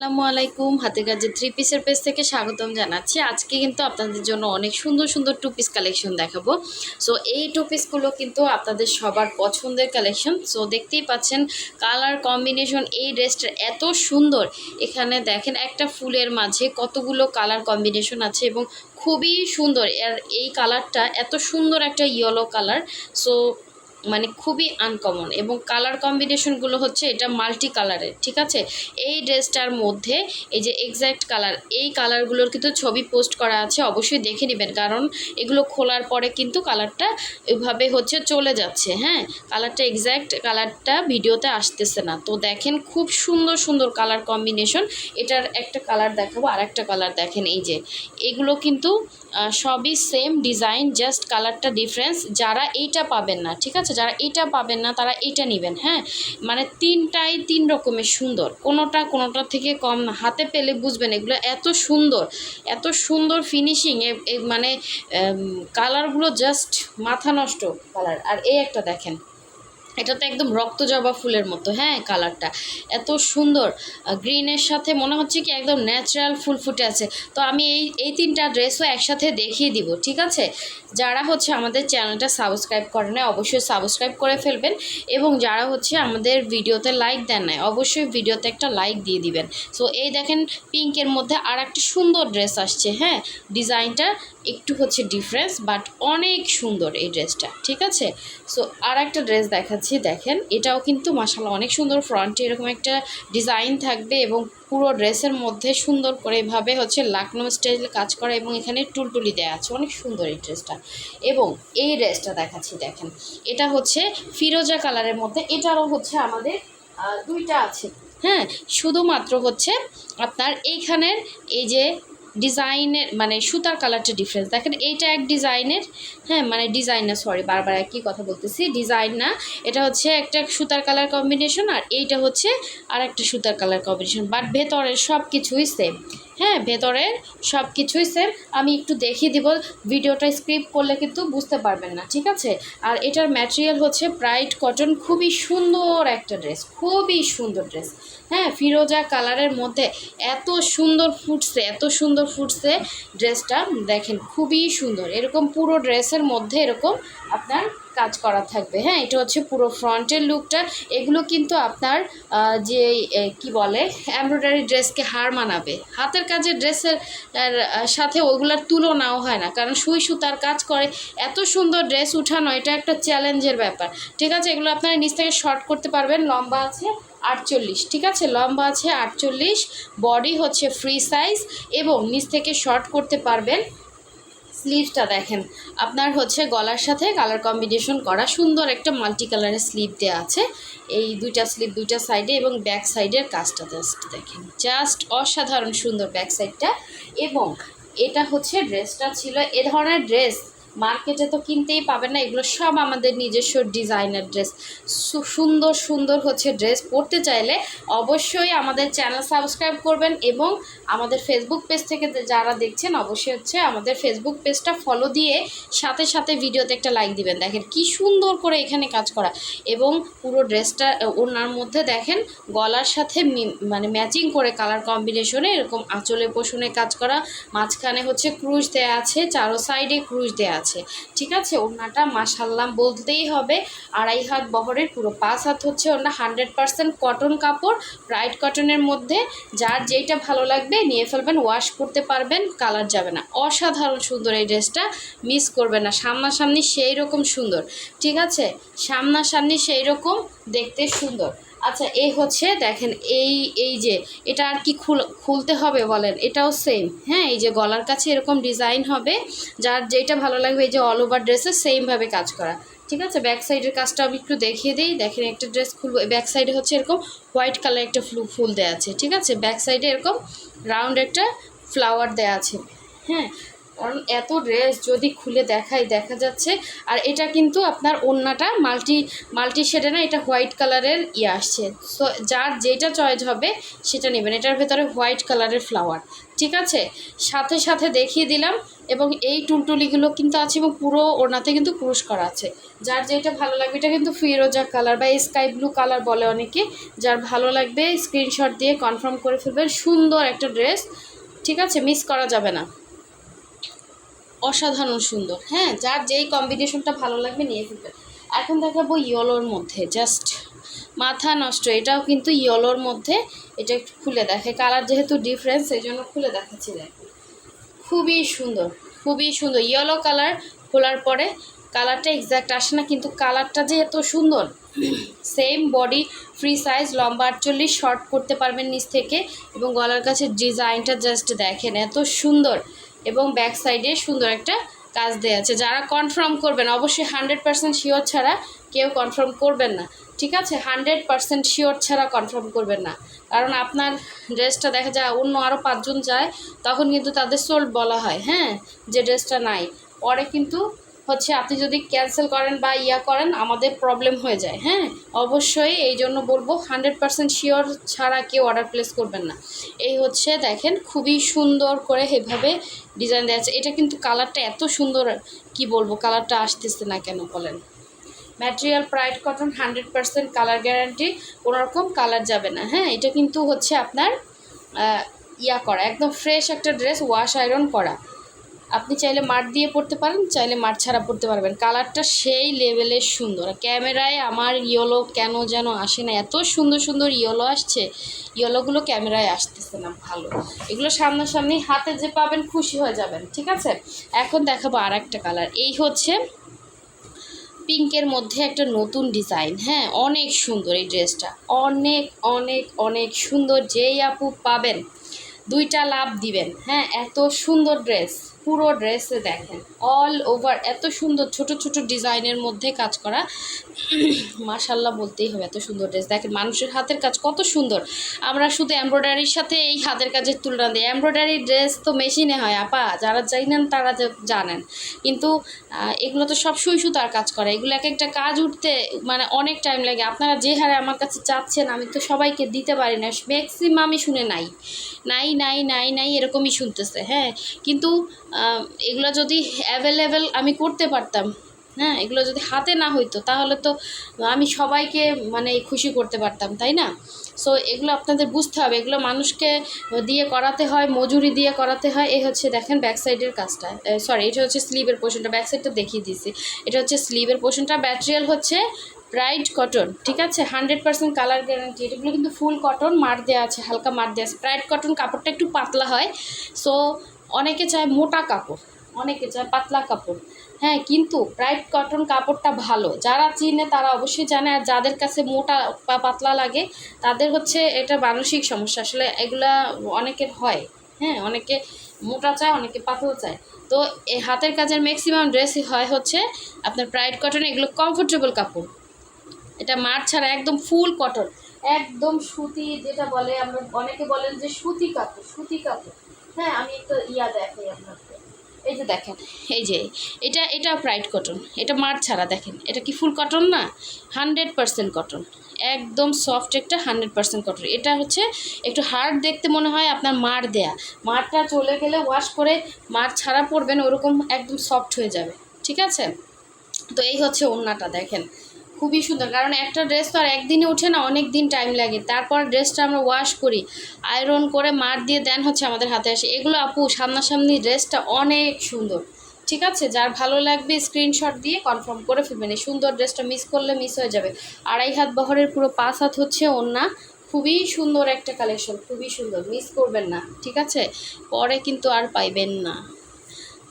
আসসালামু আলাইকুম। হাতে কাজে থ্রি পিসের পেজ থেকে স্বাগতম জানাচ্ছি। আজকে কিন্তু আপনাদের জন্য অনেক সুন্দর সুন্দর টু পিস কালেকশন দেখাবো। সো এই টু পিসগুলো কিন্তু আপনাদের সবার পছন্দের কালেকশন সো দেখতেই পাচ্ছেন কালার কম্বিনেশন এই ড্রেসটার এত সুন্দর। এখানে দেখেন একটা ফুলের মাঝে কতগুলো কালার কম্বিনেশন আছে এবং খুবই সুন্দর। এই কালারটা এত সুন্দর একটা ইয়েলো কালার সো মানে খুবই আনকমন এবং কালার কম্বিনেশনগুলো হচ্ছে এটা মাল্টি কালারের ঠিক আছে? এই ড্রেসটার মধ্যে এই যে এক্স্যাক্ট কালার এই কালারগুলোর কিন্তু ছবি পোস্ট করা আছে, অবশ্যই দেখে নেবেন। কারণ এগুলো খোলার পরে কিন্তু কালারটা এভাবে হচ্ছে চলে যাচ্ছে হ্যাঁ? কালারটা এক্স্যাক্ট কালারটা ভিডিওতে আসতেছে না। তো দেখেন খুব সুন্দর সুন্দর কালার কম্বিনেশন এটার একটা কালার দেখাবো আর একটা কালার দেখেন এই যে। এগুলো কিন্তু সবই সেম ডিজাইন জাস্ট কালারটা ডিফারেন্স যারা এইটা পাবেন না, ঠিক আছে? যারা এটা পাবেন না, তারা এটা নেবেন হ্যাঁ? মানে তিনটাই তিন রকমের সুন্দর। কোনোটা কোনোটা থেকে কম না। হাতে পেলে বুঝবেন এগুলো এত সুন্দর এত সুন্দর ফিনিশিং মানে কালারগুলো জাস্ট মাথা নষ্ট কালার আর এই একটা দেখেন। এটা তো একদম রক্ত জবা ফুলের মতো হ্যাঁ কালারটা। এত সুন্দর। গ্রিনের সাথে মনে হচ্ছে কি একদম ন্যাচারাল ফুল ফুটে আছে। তো আমি এই এই তিনটা ড্রেসও একসাথে দেখিয়ে দিব, ঠিক আছে? যারা হচ্ছে আমাদের চ্যানেলটা সাবস্ক্রাইব করে নেয় অবশ্যই সাবস্ক্রাইব করে ফেলবেন এবং যারা হচ্ছে আমাদের ভিডিওতে লাইক দেন না অবশ্যই ভিডিওতে একটা লাইক দিয়ে দিবেন। সো এই দেখেন পিঙ্কের মধ্যে আর একটা সুন্দর ড্রেস আসছে হ্যাঁ? ডিজাইনটা একটু হচ্ছে ডিফারেন্স বাট অনেক সুন্দর এই ড্রেসটা ঠিক আছে? সো আর একটা ড্রেস দেখাচ্ছি, দেখেন, এটাও কিন্তু মাসাল্লাহ অনেক সুন্দর ফ্রন্টে এরকম একটা ডিজাইন থাকবে এবং পুরো ড্রেসের মধ্যে সুন্দর করে এভাবে হচ্ছে লাকনো স্টাইল কাজ করা এবং এখানে টুলটুলি দেওয়া আছে, অনেক সুন্দর এই ড্রেসটা এবং এই ড্রেসটা দেখাচ্ছি, দেখেন, এটা হচ্ছে ফিরোজা কালারের মধ্যে, এটারও হচ্ছে আমাদের দুইটা আছে। হ্যাঁ শুধুমাত্র হচ্ছে আপনার এইখানের এই যে ডিজাইনের মানে সুতার কালারটা ডিফারেন্স দেখেন এইটা এক ডিজাইনের হ্যাঁ মানে ডিজাইন না সরি বারবার একই কথা বলতেছি ডিজাইন না। এটা হচ্ছে একটা সুতার কালার কম্বিনেশন আর এইটা হচ্ছে আর একটা সুতার কালার কম্বিনেশন বাট ভেতরের সব কিছুই সেম হ্যাঁ ভেতরের সব কিছুই সেম আমি একটু দেখিয়ে দিব, ভিডিওটা স্ক্রিপ করলে কিন্তু বুঝতে পারবেন না, ঠিক আছে? আর এটার ম্যাটেরিয়াল হচ্ছে ব্রাইট কটন খুবই সুন্দর একটা ড্রেস খুবই সুন্দর ড্রেস হ্যাঁ ফিরোজা কালারের মধ্যে এত সুন্দর ফুটছে, এত সুন্দর ফুটছে ড্রেসটা দেখেন খুবই সুন্দর। এরকম পুরো ড্রেসের মধ্যে এরকম আপনার কাজ করা থাকবে। হ্যাঁ এটা হচ্ছে পুরো ফ্রন্টের লুকটা এগুলো কিন্তু আপনার যে কি বলে এমব্রয়ডারি ড্রেসকে হার মানাবে। হাতের কাজের ড্রেসের সাথে ওগুলার তুলনাও হয় না। কারণ সুই সুতার কাজ করে। এত সুন্দর ড্রেস উঠানো, এটা একটা চ্যালেঞ্জের ব্যাপার। ঠিক আছে? এগুলো আপনারা নিচ থেকে শর্ট করতে পারবেন। লম্বা আছে আটচল্লিশ। ঠিক আছে? লম্বা আছে আটচল্লিশ। বডি হচ্ছে ফ্রি সাইজ এবং নিচ থেকে শর্ট করতে পারবেন স্লিভসটা দেখেন। আপনার হচ্ছে গলার সাথে কালার কম্বিনেশন করা সুন্দর একটা মাল্টি কালারের স্লিভ দেওয়া আছে। এই দুইটা স্লিভ দুইটা সাইডে এবং ব্যাক সাইডের কাজটা জাস্ট দেখেন। জাস্ট অসাধারণ সুন্দর ব্যাক সাইডটা এবং এটা হচ্ছে ড্রেসটা ছিল এ ধরনের ড্রেস মার্কেটে তো কিনতেই পাবেন না। এগুলো সব আমাদের নিজস্ব ডিজাইনার ড্রেস। সুন্দর সুন্দর হচ্ছে ড্রেস। পরতে চাইলে অবশ্যই আমাদের চ্যানেল সাবস্ক্রাইব করবেন এবং আমাদের ফেসবুক পেজ থেকে যারা দেখছেন, অবশ্যই হচ্ছে আমাদের ফেসবুক পেজটা ফলো দিয়ে সাথে সাথে ভিডিওতে একটা লাইক দিবেন। দেখেন কি সুন্দর করে এখানে কাজ করা। এবং পুরো ড্রেসটা ওনার মধ্যে দেখেন গলার সাথে মানে ম্যাচিং করে কালার কম্বিনেশনে এরকম আঁচলে পোষণে কাজ করা। মাঝখানে হচ্ছে ক্রুশ দেয়া আছে, চারো সাইডে ক্রুশ দেয়া আছে। ঠিক আছে ওনাটা মাসাল্লাম বলতেই হবে। আড়াই হাত বহরের পুরো, পাঁচ হাত হচ্ছে ওনা হান্ড্রেড পার্সেন্ট কটন কাপড় ব্রাইট কটনের মধ্যে। যার যেইটা ভালো লাগবে নিয়ে ফেলবেন ওয়াশ করতে পারবেন কালার যাবে না। অসাধারণ সুন্দর এই ড্রেসটা মিস করবে না। সামনাসামনি সেই রকম সুন্দর। ঠিক আছে, সামনাসামনি সেই রকম দেখতে সুন্দর। আচ্ছা এই হচ্ছে দেখেন, এই এই যে, এটা আর কি খুল, খুলতে হবে বলেন? এটাও সেম হ্যাঁ? এই যে গলার কাছে এরকম ডিজাইন হবে, যার যেটা ভালো লাগবে, এই যে অল ওভার ড্রেসে সেমভাবে কাজ করা। ঠিক আছে? ব্যাক সাইডের কাজটা আমি একটু দেখিয়ে দিই। দেখেন, একটা ড্রেস খুলবো ব্যাক সাইডে হচ্ছে এরকম হোয়াইট কালার একটা ফ্লু, ফুল দেওয়া আছে, ঠিক আছে? ব্যাক সাইডে এরকম রাউন্ড একটা ফ্লাওয়ার দেওয়া আছে হ্যাঁ? কারণ এত ড্রেস যদি খুলে দেখাই দেখা যাচ্ছে। আর এটা কিন্তু আপনার ওড়নাটা মাল্টি মাল্টি শেডে না, এটা হোয়াইট কালারের ইয়ে আসছে। সো যার যেটা চয়েস হবে, সেটা নেবেন। এটার ভেতরে হোয়াইট কালারের ফ্লাওয়ার ঠিক আছে? সাথে সাথে দেখিয়ে দিলাম। এবং এই টুলটুলিগুলো কিন্তু আছে এবং পুরো ওড়নাতে কিন্তু ক্রুশ করা আছে। যার যেটা ভালো লাগবে, এটা কিন্তু ফিরোজা কালার বা স্কাই ব্লু কালার বলে অনেকে। যার ভালো লাগবে স্ক্রিনশট দিয়ে কনফার্ম করে ফেলবেন। সুন্দর একটা ড্রেস ঠিক আছে? মিস করা যাবে না। অসাধারণ সুন্দর। হ্যাঁ যার যেই কম্বিনেশনটা ভালো লাগবে নিয়ে ফেলবেন এখন দেখাবো ইয়েলোর মধ্যে জাস্ট মাথা নষ্ট। এটাও কিন্তু ইয়েলোর মধ্যে, এটা একটু খুলে দেখে। কালার যেহেতু ডিফারেন্স সেই জন্য খুলে দেখাচ্ছি দেখো। খুবই সুন্দর খুবই সুন্দর। ইয়েলো কালার খোলার পরে কালারটা এক্স্যাক্ট আসে না, কিন্তু কালারটা যে এত সুন্দর সেম বডি ফ্রি সাইজ লম্বা আটচল্লিশ শর্ট করতে পারবেন নিচ থেকে। এবং গলার কাছে ডিজাইনটা জাস্ট দেখেন, এত সুন্দর। এবং ব্যাক সাইডে সুন্দর একটা কাজ দেওয়া আছে। যারা কনফার্ম করবেন, অবশ্যই হান্ড্রেড পার্সেন্ট শিওর ছাড়া কেউ কনফার্ম করবেন না। ঠিক আছে? হান্ড্রেড পার্সেন্ট শিওর ছাড়া কনফার্ম করবেন না। কারণ আপনার ড্রেসটা দেখা যায় অন্য আরও পাঁচজন যায়, তখন কিন্তু তাদের সোল্ড বলা হয় হ্যাঁ? যে ড্রেসটা নাই। পরে কিন্তু হচ্ছে আপনি যদি ক্যান্সেল করেন বা ইয়া করেন, আমাদের প্রবলেম হয়ে যায় হ্যাঁ? অবশ্যই এই জন্য বলব হান্ড্রেড পার্সেন্ট শিওর ছাড়া কেউ অর্ডার প্লেস করবেন না। এই হচ্ছে দেখেন, খুবই সুন্দর করে এভাবে ডিজাইন দেওয়া আছে। এটা কিন্তু কালারটা এত সুন্দর, কি বলব কালারটা আসতেছে না কেন বলেন? Material pride cotton hundred percent colour guarantee কোনোরকম কালার যাবে না হ্যাঁ? এটা কিন্তু হচ্ছে আপনার ইয়া করা, একদম ফ্রেশ একটা ড্রেস ওয়াশ আয়রন করা। আপনি চাইলে মাঠ দিয়ে পড়তে পারেন, চাইলে মাঠ ছাড়া পড়তে পারবেন। কালারটা সেই লেভেলের সুন্দর। ক্যামেরায় আমার ইয়েলো কেন যেন আসে না, এত সুন্দর সুন্দর ইয়েলো আসছে, ইয়েলোগুলো ক্যামেরায় আসতেছে না ভালো। এগুলো সামনাসামনি হাতে যে পাবেন খুশি হয়ে যাবেন, ঠিক আছে? এখন দেখাবো আর একটা কালার এই হচ্ছে পিঙ্কের মধ্যে একটা নতুন ডিজাইন হ্যাঁ? অনেক সুন্দর এই ড্রেসটা অনেক অনেক অনেক সুন্দর। যেই আপু পাবেন, দুইটা লাভ দিবেন হ্যাঁ? এত সুন্দর ড্রেস পুরো ড্রেসে দেখেন অল ওভার এত সুন্দর ছোট ছোট ডিজাইনের মধ্যে কাজ করা। মাশাল্লাহ বলতেই হবে এত সুন্দর ড্রেস। দেখেন মানুষের হাতের কাজ কত সুন্দর। আমরা শুধু এমব্রয়ডারির সাথে এই হাতের কাজের তুলনা দিই। এমব্রয়ডারি ড্রেস তো মেশিনে হয়, আপা। যারা জানেন তারা জানেন। কিন্তু এগুলো তো সব সুই সুতার কাজ করে। এগুলো এক একটা কাজ উঠতে মানে অনেক টাইম লাগে। আপনারা যে হারে আমার কাছে চাচ্ছেন, আমি তো সবাইকে দিতে পারি না। ম্যাক্সিমামই শুনে নাই। নাই নাই নাই নাই, এরকমই শুনতেছে হ্যাঁ। কিন্তু এগুলো যদি অ্যাভেলেবেল আমি করতে পারতাম হ্যাঁ? এগুলো যদি হাতে না হইতো, তাহলে তো আমি সবাইকে মানে খুশি করতে পারতাম, তাই না? সো এগুলো আপনাদের বুঝতে হবে, এগুলো মানুষকে দিয়ে করাতে হয়, মজুরি দিয়ে করাতে হয়, এই হচ্ছে দেখেন ব্যাক সাইডের কাজটা। সরি এটা হচ্ছে স্লিভের পোর্শনটা ব্যাক সাইডটা দেখিয়ে দিয়েছি। এটা হচ্ছে স্লিভের পোর্শনটা ব্যাটেরিয়াল হচ্ছে ব্রাইট কটন ঠিক আছে? হান্ড্রেড পার্সেন্ট কালার গ্যারান্টি এগুলো কিন্তু ফুল কটন মার দেওয়া আছে, হালকা মার দেওয়া আছে। ব্রাইট কটন কাপড়টা একটু পাতলা হয়। সো অনেকে চায় মোটা কাপড়, অনেকে চায় পাতলা কাপড়। হ্যাঁ কিন্তু ব্রাইট কটন কাপড়টা ভালো। যারা চিনে তারা অবশ্যই জানে, আর যাদের কাছে মোটা বা পাতলা লাগে, তাদের হচ্ছে এটা মানসিক সমস্যা। আসলে এগুলা অনেকের হয়। হ্যাঁ অনেকে মোটা চায়, অনেকে পাতলা চায়। তো এই হাতের কাজের ম্যাক্সিমাম ড্রেসই হয় হচ্ছে আপনার ব্রাইট কটন এগুলো কমফোর্টেবল কাপড়। এটা মার ছাড়া একদম ফুল কটন একদম সুতি, যেটা বলে আমরা, অনেকে বলেন যে সুতি কাপড় সুতি কাপড়। হ্যাঁ আমি একটা ইয়া দেখাই এই যে দেখেন, এই যে, এটা এটা ব্রাইট কটন এটা মার ছাড়া দেখেন, এটা কি ফুল কটন না? হান্ড্রেড পার্সেন্ট কটন একদম সফট একটা হান্ড্রেড পার্সেন্ট কটন এটা হচ্ছে একটু হার্ড দেখতে মনে হয় আপনার মার দেয়া। মারটা চলে গেলে ওয়াশ করে মার ছাড়া পড়বেন ওরকম একদম সফট হয়ে যাবে। ঠিক আছে? তো এই হচ্ছে ওড়নাটা, দেখেন। খুবই সুন্দর। কারণ একটা ড্রেস তো আর একদিনে ওঠে না, অনেক দিন টাইম লাগে। তারপর ড্রেসটা আমরা ওয়াশ করি আয়রন করে মার দিয়ে দেন হচ্ছে আমাদের হাতে আসে। এগুলো আপু, সামনাসামনি ড্রেসটা অনেক সুন্দর। ঠিক আছে? যার ভালো লাগবে স্ক্রিনশট দিয়ে কনফার্ম করে ফেলবেন। এই সুন্দর ড্রেসটা মিস করলে মিস হয়ে যাবে। আড়াই হাত বহরের পুরো পাঁচ হাত হচ্ছে ওড়না। খুবই সুন্দর একটা কালেকশন খুবই সুন্দর। মিস করবেন না, ঠিক আছে? পরে কিন্তু আর পাইবেন না।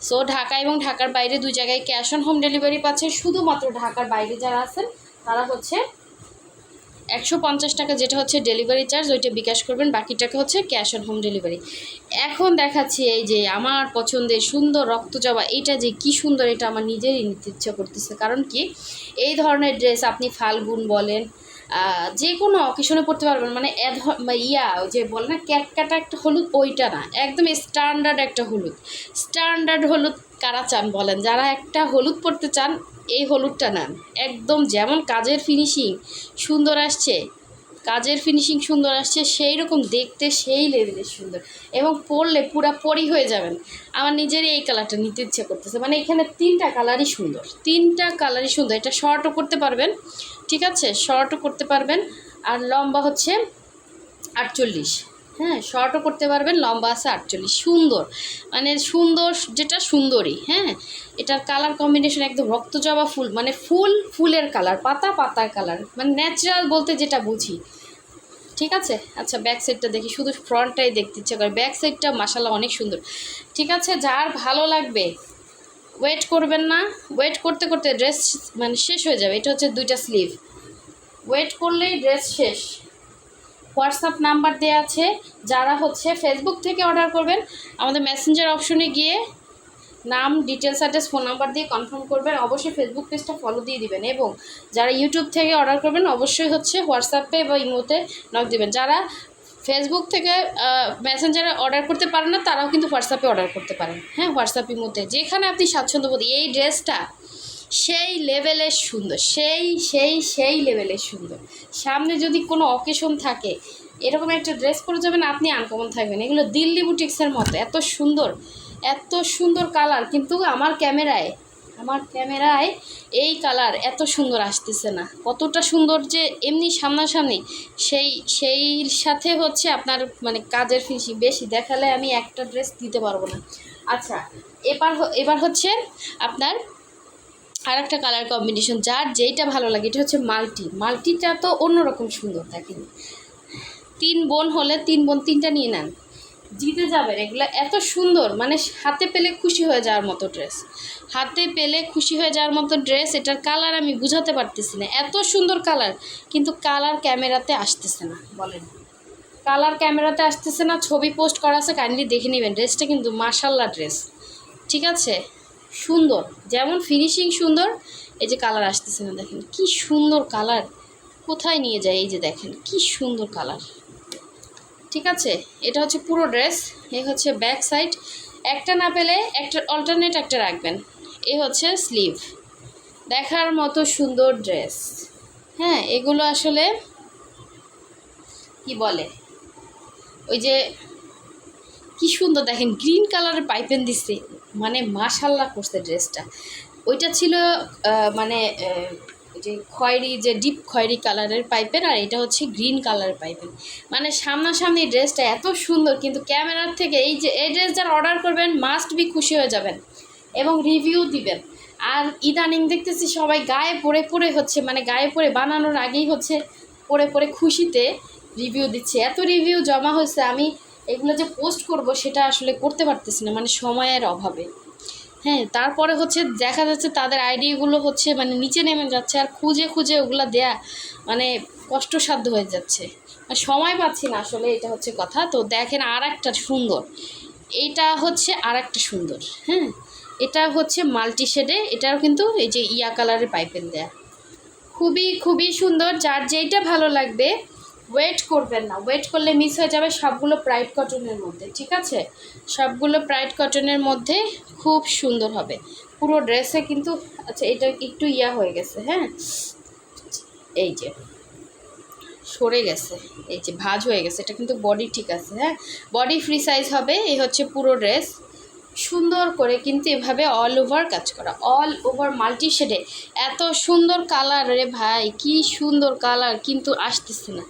সো ঢাকা এবং ঢাকার বাইরে দুই জায়গায় ক্যাশ অন হোম ডেলিভারি পাচ্ছে। শুধুমাত্র ঢাকার বাইরে যারা আছেন, তারা হচ্ছে একশো পঞ্চাশ টাকা যেটা হচ্ছে ডেলিভারি চার্জ ওইটা বিকাশ করবেন বাকি টাকা হচ্ছে ক্যাশ অন হোম ডেলিভারি এখন দেখাচ্ছি এই যে আমার পছন্দের সুন্দর রক্তজবা এইটা যে কি সুন্দর, এটা আমার নিজেরই নিতে ইচ্ছা করতেছে। কারণ কি? এই ধরনের ড্রেস আপনি ফাল্গুন বলেন যে কোনো অকেশনে পড়তে পারবেন। মানে ইয়া যে বলে না ক্যাট কাটা একটা হলুদ, ওইটা না। একদম স্ট্যান্ডার্ড একটা হলুদ। স্ট্যান্ডার্ড হলুদ কারা চান বলেন? যারা একটা হলুদ পড়তে চান, এই হলুদটা নেন। একদম যেমন কাজের ফিনিশিং সুন্দর আসছে, কাজের ফিনিশিং সুন্দর আসছে সেই রকম দেখতে, সেই লেভেলের সুন্দর। এবং পরলে পুরা পরি হয়ে যাবেন। আমার নিজেরই এই কালারটা নিতে ইচ্ছে করতেছে। মানে এখানে তিনটা কালারই সুন্দর। তিনটা কালারই সুন্দর। এটা শর্টও করতে পারবেন। ঠিক আছে? শর্টও করতে পারবেন। আর লম্বা হচ্ছে আটচল্লিশ। হ্যাঁ শর্টও করতে পারবেন, লম্বা আছে আটচল্লিশ। সুন্দর। মানে সুন্দর, যেটা সুন্দরী হ্যাঁ? এটার কালার কম্বিনেশন একদম রক্ত জবা ফুল মানে ফুল, ফুলের কালার পাতা, পাতার কালার মানে ন্যাচারাল বলতে যেটা বুঝি। ঠিক আছে? আচ্ছা ব্যাক সাইডটা দেখি, শুধু ফ্রন্টটাই দেখতে ইচ্ছে করে। ব্যাক সাইডটা মাসাল্লাহ অনেক সুন্দর। ঠিক আছে? যার ভালো লাগবে ওয়েট করবেন না। ওয়েট করতে করতে ড্রেস মানে শেষ হয়ে যাবে। এটা হচ্ছে দুইটা স্লিভ ওয়েট করলেই ড্রেস শেষ। হোয়াটসঅ্যাপ নাম্বার দেওয়া আছে। যারা হচ্ছে ফেসবুক থেকে অর্ডার করবেন, আমাদের মেসেঞ্জার অপশনে গিয়ে নাম ডিটেলস অ্যাড্রেস ফোন নাম্বার দিয়ে কনফার্ম করবেন। অবশ্যই ফেসবুক পেজটা ফলো দিয়ে দিবেন এবং যারা ইউটিউব থেকে অর্ডার করবেন, অবশ্যই হচ্ছে হোয়াটসঅ্যাপে বা ইমোতে নক দিবেন। যারা ফেসবুক থেকে মেসেঞ্জারে অর্ডার করতে পারেন না, তারাও কিন্তু হোয়াটসঅ্যাপে অর্ডার করতে পারেন। হ্যাঁ হোয়াটসঅ্যাপের মধ্যে। যেখানে আপনি স্বাচ্ছন্দ্য বোধ, এই ড্রেসটা সেই লেভেলের সুন্দর, সেই সেই সেই লেভেলের সুন্দর। সামনে যদি কোনো অকেশন থাকে, এরকম একটা ড্রেস পরে যাবেন, আপনি আনকমন থাকবেন। এগুলো দিল্লি বুটিক্সের মতো, এত সুন্দর এত সুন্দর কালার কিন্তু আমার ক্যামেরায় আমার ক্যামেরায় এই কালার এত সুন্দর আসতেছে না। কতটা সুন্দর যে এমনি সামনাসামনি। সেই সেই সাথে হচ্ছে আপনার মানে কাজের ফিনিশিং বেশি। দেখালে আমি একটা ড্রেস দিতে পারব না। আচ্ছা এবার এবার হচ্ছে আপনার আর একটা কালার কম্বিনেশন যার যেইটা ভালো লাগে, এটা হচ্ছে মাল্টি। মাল্টিটা তো অন্যরকম সুন্দর দেখেন। তিন বোন হলে তিন বোন তিনটা নিয়ে নেন। জিতে যাবেন, এগুলো এত সুন্দর। মানে হাতে পেলে খুশি হয়ে যাওয়ার মতো ড্রেস। হাতে পেলে খুশি হয়ে যাওয়ার মতো ড্রেস, এটার কালার আমি বুঝাতে পারতেছি না। এত সুন্দর কালার, কিন্তু কালার ক্যামেরাতে আসতেছে না, বলেন। কালার ক্যামেরাতে আসতেছে না, ছবি পোস্ট করা আছে, কাইন্ডলি দেখে নেবেন। ড্রেসটা কিন্তু মাসাল্লা ড্রেস। ঠিক আছে? সুন্দর। যেমন ফিনিশিং সুন্দর, এই যে কালার আসতেছে না, দেখেন। কি সুন্দর কালার। কোথায় নিয়ে যায় এই যে দেখেন, কি সুন্দর কালার। ঠিক আছে? এটা হচ্ছে পুরো ড্রেস এ হচ্ছে ব্যাক সাইড একটা না পেলে একটা অল্টারনেট একটা রাখবেন। এ হচ্ছে স্লিভ দেখার মতো সুন্দর ড্রেস। হ্যাঁ এগুলো আসলে কি বলে? ওই যে কি সুন্দর দেখেন গ্রিন কালারের পাইপেন দিচ্ছে মানে মাশাল্লাহ করছে ড্রেসটা। ওইটা ছিল মানে যে খয়েরি, যে ডিপ খয়েরি কালারের পাইপের আর এটা হচ্ছে গ্রিন কালারের পাইপের। মানে সামনাসামনি ড্রেসটা এত সুন্দর, কিন্তু ক্যামেরার থেকে এই যে, এই ড্রেস যারা অর্ডার করবেন মাস্ট বি খুশি হয়ে যাবেন এবং রিভিউ দিবেন। আর ইদানিং দেখতেছি সবাই গায়ে পরে পরে হচ্ছে মানে গায়ে পরে বানানোর আগেই হচ্ছে পরে পরে খুশিতে রিভিউ দিচ্ছে। এত রিভিউ জমা হয়েছে, আমি এগুলো যে পোস্ট করব সেটা আসলে করতে পারতেছি না মানে সময়ের অভাবে। হ্যাঁ তারপরে হচ্ছে দেখা যাচ্ছে তাদের আইডিগুলো হচ্ছে মানে নিচে নেমে যাচ্ছে আর খুঁজে খুঁজে ওগুলো দেয়া মানে কষ্টসাধ্য হয়ে যাচ্ছে। সময় পাচ্ছি না আসলে, এটা হচ্ছে কথা। তো দেখেন আর একটা সুন্দর। এইটা হচ্ছে আর একটা সুন্দর হ্যাঁ? এটা হচ্ছে মাল্টি শেডে, এটাও কিন্তু এই যে ইয়া কালারের পাইপেন দেয়া। খুবই খুবই সুন্দর, যার যেইটা ভালো লাগবে ওয়েট করবেন না। ওয়েট করলে মিস হয়ে যাবে সবগুলো প্রাইড কটনের মধ্যে, ঠিক আছে? সবগুলো প্রাইড কটনের মধ্যে খুব সুন্দর হবে। পুরো ড্রেসে কিন্তু আচ্ছা এটা একটু ইয়া হয়ে গেছে হ্যাঁ? এই যে, সরে গেছে। এই যে, ভাজ হয়ে গেছে। এটা কিন্তু বডি ঠিক আছে হ্যাঁ? বডি ফ্রি সাইজ হবে, এই হচ্ছে পুরো ড্রেস সুন্দর করে কিন্তু এভাবে অল ওভার কাজ করা। অল ওভার মাল্টি শেডে এত সুন্দর কালার রে ভাই, কি সুন্দর কালার কিন্তু আসতেছে না।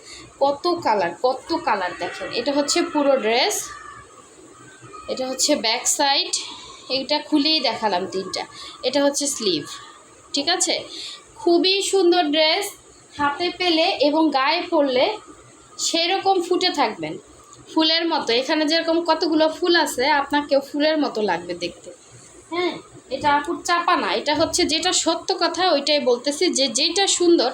কত কালার কত কালার দেখেন। এটা হচ্ছে পুরো ড্রেস এটা হচ্ছে ব্যাক সাইড এটা খুলেই দেখালাম তিনটা। এটা হচ্ছে স্লিভ ঠিক আছে? খুবই সুন্দর ড্রেস হাতে পেলে এবং গায়ে পরলে সেরকম ফুটে থাকবেন। ফুলের মতো। এখানে যেরকম কতগুলো ফুল আছে, আপনাকেও ফুলের মতো লাগবে দেখতে। হ্যাঁ এটা আপুর চাপা না। এটা হচ্ছে যেটা সত্য কথা, ওইটাই বলতেছি যে যেটা সুন্দর,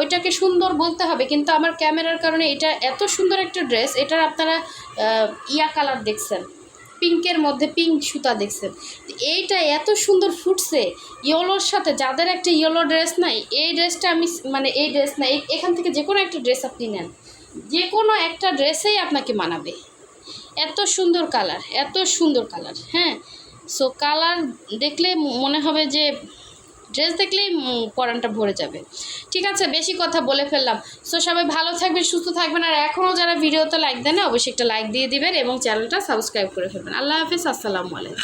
ওইটাকে সুন্দর বলতে হবে। কিন্তু আমার ক্যামেরার কারণে এটা এত সুন্দর একটা ড্রেস, এটার আপনারা ইয়া কালার দেখছেন, পিঙ্কের মধ্যে পিঙ্ক সুতা দেখছেন। এইটা এত সুন্দর ফুটছে, ইয়েলোর সাথে, যাদের একটা ইয়েলো ড্রেস নাই, এই ড্রেসটা আমি মানে এই ড্রেস না এখান থেকে যে কোনো একটা ড্রেস আপনি নেন। যে কোনো একটা ড্রেসেই আপনাকে মানাবে। এত সুন্দর কালার, এত সুন্দর কালার হ্যাঁ? সো কালার দেখলে মনে হবে যে, ড্রেস দেখলেই পরানটা ভরে যাবে। ঠিক আছে, বেশি কথা বলে ফেললাম। সো সবাই ভালো থাকবেন, সুস্থ থাকবেন, আর এখনও যারা ভিডিওতে লাইক দেন অবশ্যই একটা লাইক দিয়ে দিবেন এবং চ্যানেলটা সাবস্ক্রাইব করে ফেলবেন। আল্লাহ হাফিজ, আসসালামু আলাইকুম।